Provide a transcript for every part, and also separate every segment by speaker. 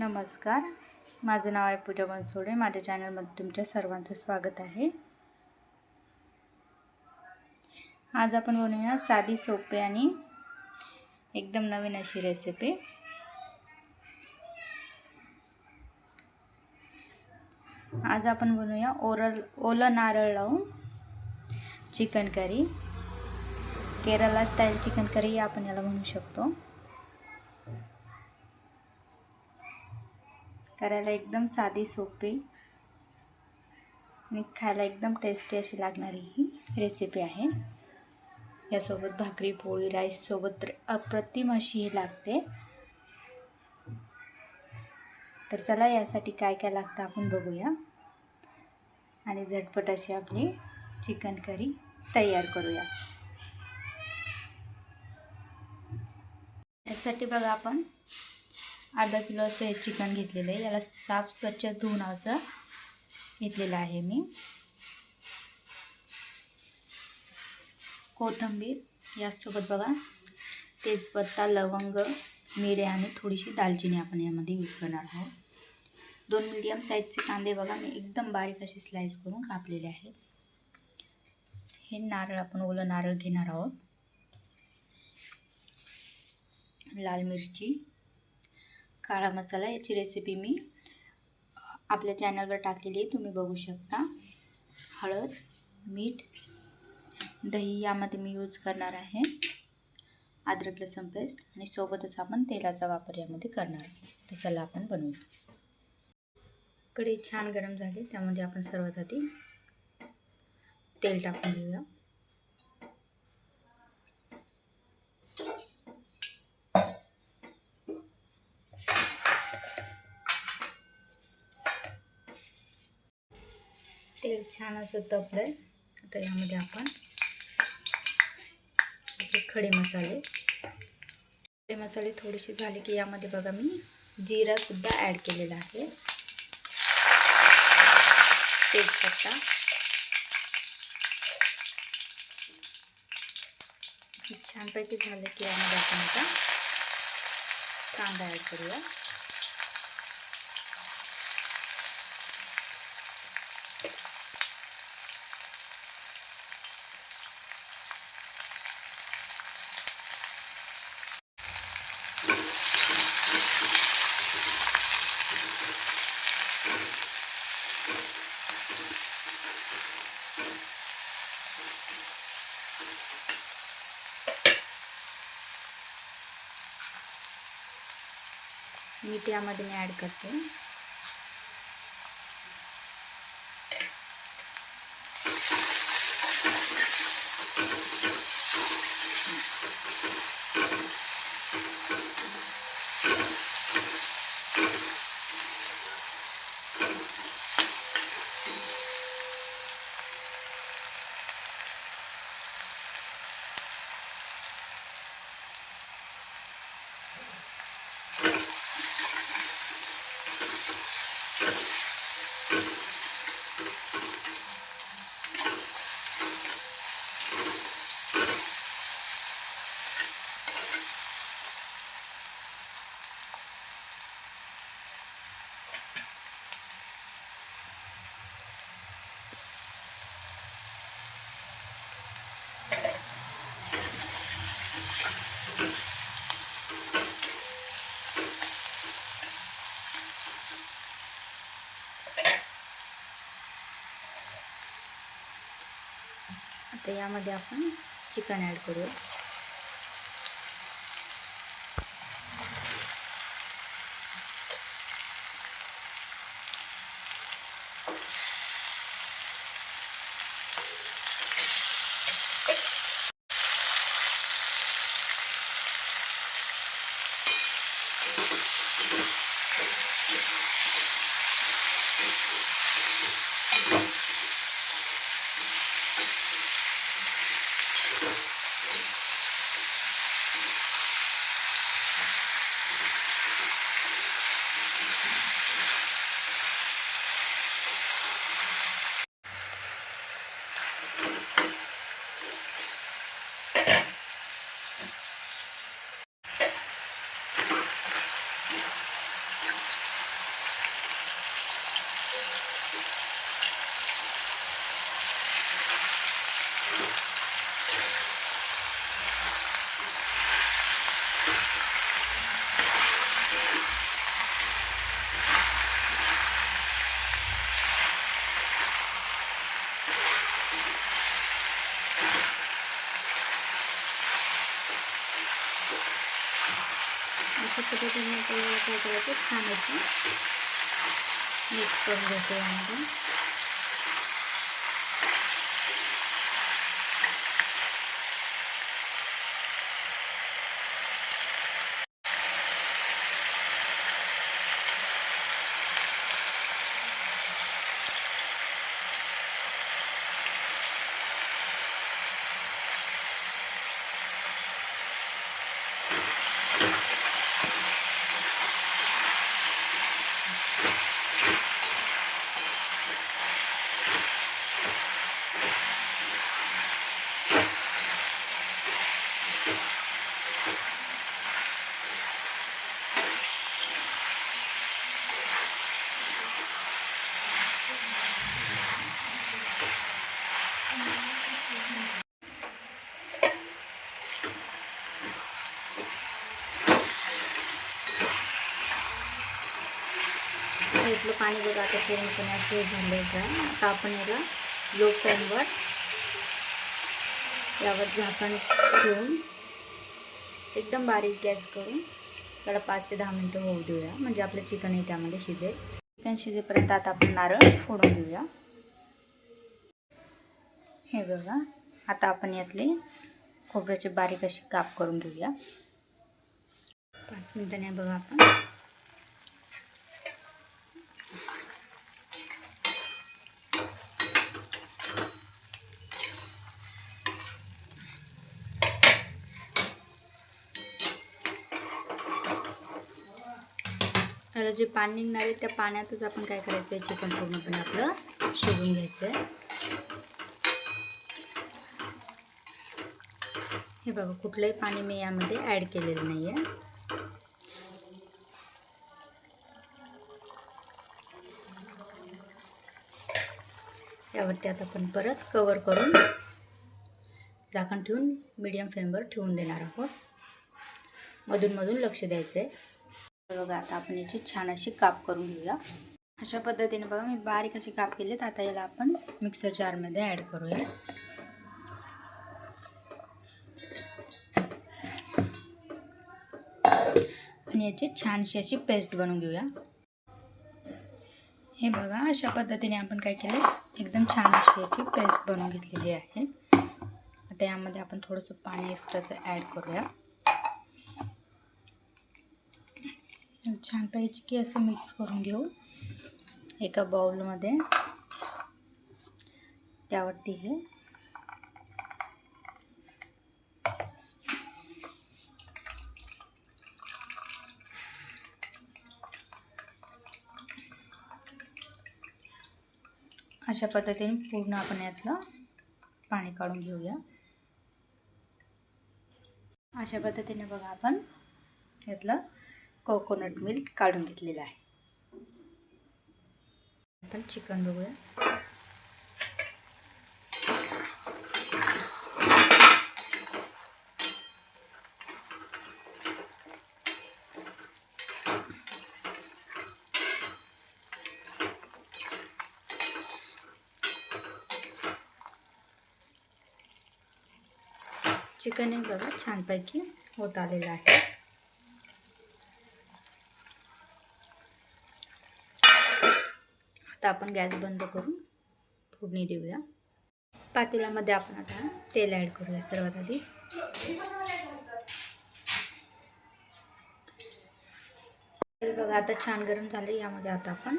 Speaker 1: नमस्कार. माझं नाव आहे पूजा बनसोडे. माझ्या चॅनलमध्ये तुमच्या सर्वांचं स्वागत आहे. आज आपण बनवूया साधी सोपे आणि एकदम नवीन अशी रेसिपी आज आपण बनवूया ओरल ओलं नारळ लावून chicken curry. Kerala style chicken curry आपण याला म्हणू शकतो. करायला एकदम साधी सोपी. आणि खायला एकदम टेस्टी अशी लागणारी ही रेसिपी आहे. यासोबत भाकरी पोळी राईससोबत अप्रतिम अशी ही लागते. तर चला यासाठी काय काय लागतं आपण बघूया. आणि झटपट अशी आपली चिकन करी तयार करूया. यासाठी बघा आपण अर्धा किलो असं हे चिकन घेतलेलं आहे. याला साफ स्वच्छ धुवून असं घेतलेलं आहे मी. कोथिंबीर यासोबत बघा. तेजपत्ता लवंग मिरे आणि थोडीशी दालचिनी आपण यामध्ये यूज करणार आहोत. दोन मीडियम साईजचे कांदे बघा. मी एकदम बारीक असे स्लाईस करून कापलेले आहेत. हे नारळ आपण ओलं नारळ घेणार आहोत. लाल मिरची काळा मसाला याची रेसिपी मी आपल्या चॅनलवर टाकलेली आहे तुम्ही बघू शकता. हळद मीठ दही यामध्ये मी यूज करणार आहे. अद्रक लसण पेस्ट आणि सोबतच आपण तेलाचा वापर यामध्ये करणार आहे तर चला आपण बनवू. कढई छान गरम झाली त्यामध्ये आपण सर्वात आधी तेल टाकून घेऊया. तेल छान असं तपलं आहे आता यामध्ये आपण आपले खडे मसाले. खडे मसाले थोडेसे झाले की यामध्ये बघा मी जिरासुद्धा ॲड केलेला आहे. तेजपत्ता. छानपैकी झालं की यामध्ये आपण आता कांदा ॲड करूया. मीठ यामध्ये मी ॲड करते. आता यामध्ये आपण चिकन ॲड करूया Thank you. Yeah. अशा पद्धतीने आपल्याला काय करायचं? छान असं मिक्स करून घ्यायचं यामध्ये. पाणी बघा आता पूर्णपणे असं झालं आहे आता आपण याला लो फ्लेमवर यावर झाकण ठेवून एकदम बारीक गॅस करून त्याला पाच ते दहा मिनटं होऊ देऊया. म्हणजे आपलं चिकनही त्यामध्ये शिजेल. चिकन शिजेपर्यंत आता आपण नारळ फोडून देऊया. हे बघा आता आपण यातले खोबऱ्याचे बारीक असे काप करून घेऊया. पाच मिनटाने बघा आपण. आपल्याला जे पाणी निघणार आहे त्या पाण्यातच आपण काय करायचं आहे? चिकन पूर्णपणे आपलं शिजून घ्यायचं आहे. हे बघा कुठलंही पाणी मी यामध्ये ॲड केलेलं नाही आहे यावरती आता आपण परत कवर करून झाकण ठेवून मीडियम फ्लेमवर ठेवून देणार आहोत. मधूनमधून लक्ष द्यायचं आहे बघा आता आपण याची छान अशी काप करून घेऊया. अशा पद्धतीने बघा मी बारीक अशी काप केलेत. आता याला आपण मिक्सर जारमध्ये ॲड करूया. आणि याची छानशी अशी पेस्ट बनवून घेऊया. हे बघा अशा पद्धतीने आपण काय केलं एकदम छान अशी याची पेस्ट बनवून घेतलेली आहे. आता यामध्ये आपण थोडंसं पाणी एक्स्ट्राचं ॲड करूया. छानपैकी असं मिक्स करून घेऊ. एका बाउलमध्ये त्यावरती हे. अशा पद्धतीने पूर्ण आपण यातलं पाणी काढून घेऊया. अशा पद्धतीने बघा आपण यातलं कोकोनट मिल्क काढून घेतलेलं आहे. चिकन बघूया. चिकन हे बघा छानपैकी होत आलेलं आता आपण गॅस बंद करून फोडणी देऊया. पातेल्यामध्ये आपण आता तेल ॲड करूया सर्वात आधी. तेल बघा आता छान गरम झाले यामध्ये आता आपण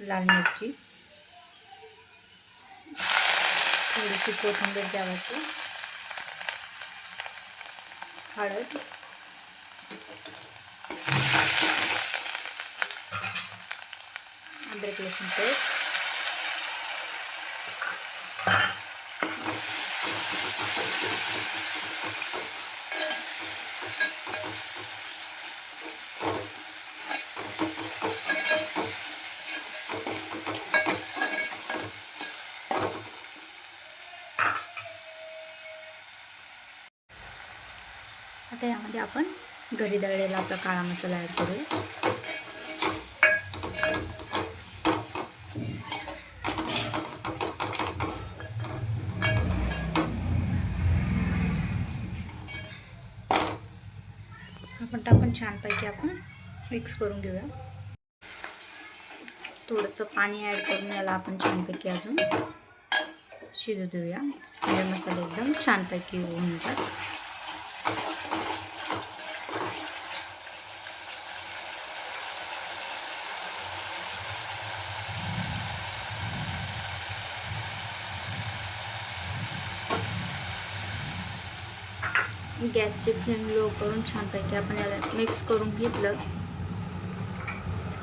Speaker 1: लाल मिरची थोडीशी कोथिंबीर द्यावायची हळद अद्रक लसूण आता यामध्ये आपण घरी दळलेला आपला काळा मसाला ॲड करूया आपण टाकून छानपैकी आपण मिक्स करून घेऊया. थोडंसं पाणी ॲड करून याला आपण छानपैकी अजून शिजू देऊया. म्हणजे मसाले एकदम छानपैकी होऊन जातात. गॅसची फ्लेम लो करून छानपैकी आपण याला मिक्स करून घेतलं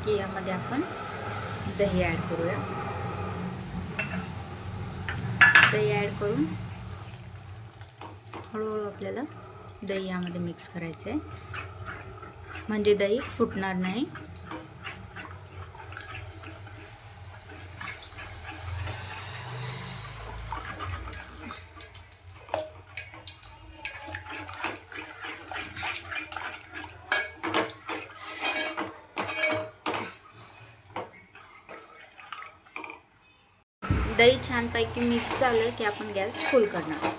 Speaker 1: की यामध्ये आपण दही ॲड करूया. दही ॲड करून हळूहळू आपल्याला दही यामध्ये मिक्स करायचं आहे म्हणजे दही फुटणार नाही दही छानपैकी मिक्स झालं की आपण गॅस फुल करणार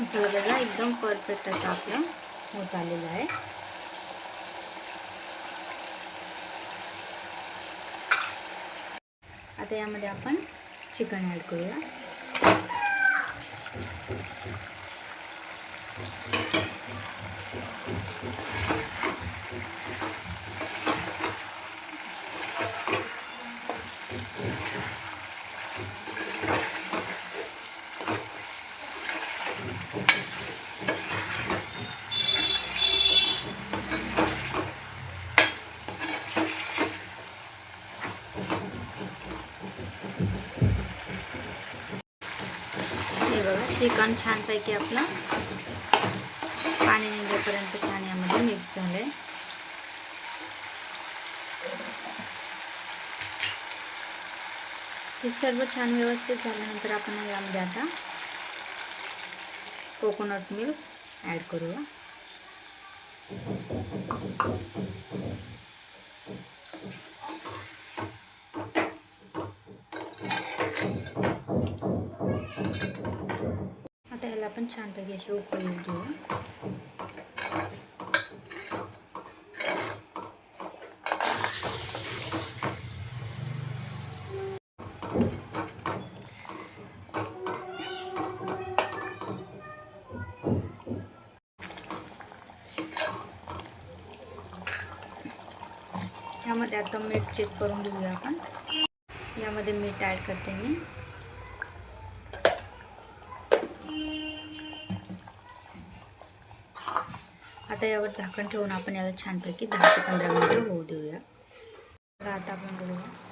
Speaker 1: मसाला बघा एकदम परफेक्ट असा आपला होत आलेला आहे. आता यामध्ये आपण चिकन ॲड करूया. हे बघा चिकन छानपैकी आपलं पाणी निघेपर्यंत छान यामध्ये मिक्स झालं आहे हे सर्व छान व्यवस्थित झाल्यानंतर आपण यामध्ये आता. कोकोनट मिल्क ॲड करूया आता ह्याला आपण छानपैकी असे उकळून घेऊ. यामध्ये आता मीठ चेक करून घेऊया आपण. यामध्ये मीठ ॲड करते मी. आता यावर झाकण ठेवून आपण याला छानपैकी दहा ते पंधरा मिनिटं होऊ देऊया. आता आपण बघूया.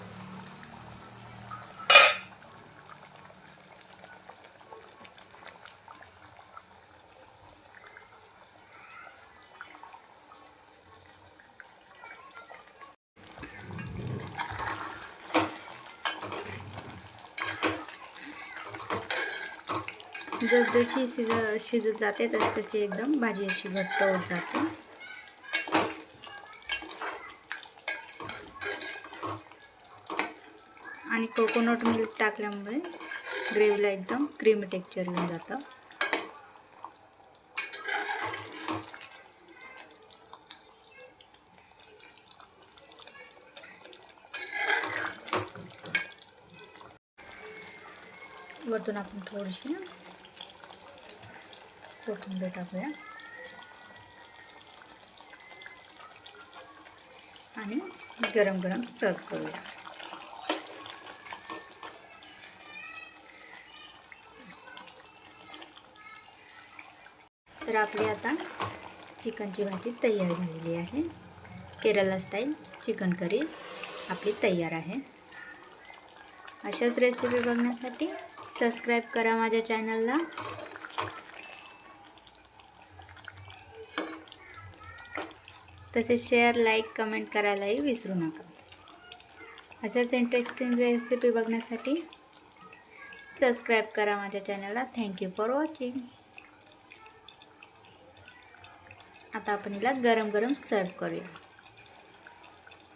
Speaker 1: जसजशी शिज शिजत जाते तस तशी एकदम भाजी अशी घट्ट होत जाते. आणि कोकोनट मिल्क टाकल्यामुळे ग्रेव्हीला एकदम क्रीमी टेक्चर येऊन जातं. वरतून आपण थोडीशी कोथिंबीर टाकूया आणि गरम गरम सर्व करूया. तर आपली आता चिकनची भाजी तयार झालेली आहे. केरला स्टाईल चिकन करी आपली तयार आहे. अशाच रेसिपी बघण्यासाठी सबस्क्राईब करा माझ्या चॅनलला तसेच शेअर लाईक कमेंट करायलाही विसरू नका. अशाच इंटरेस्टिंग रेसिपी बघण्यासाठी सबस्क्राईब करा माझ्या चॅनलला थँक्यू फॉर वॉचिंग आता आपण हिला गरम गरम सर्व करूया.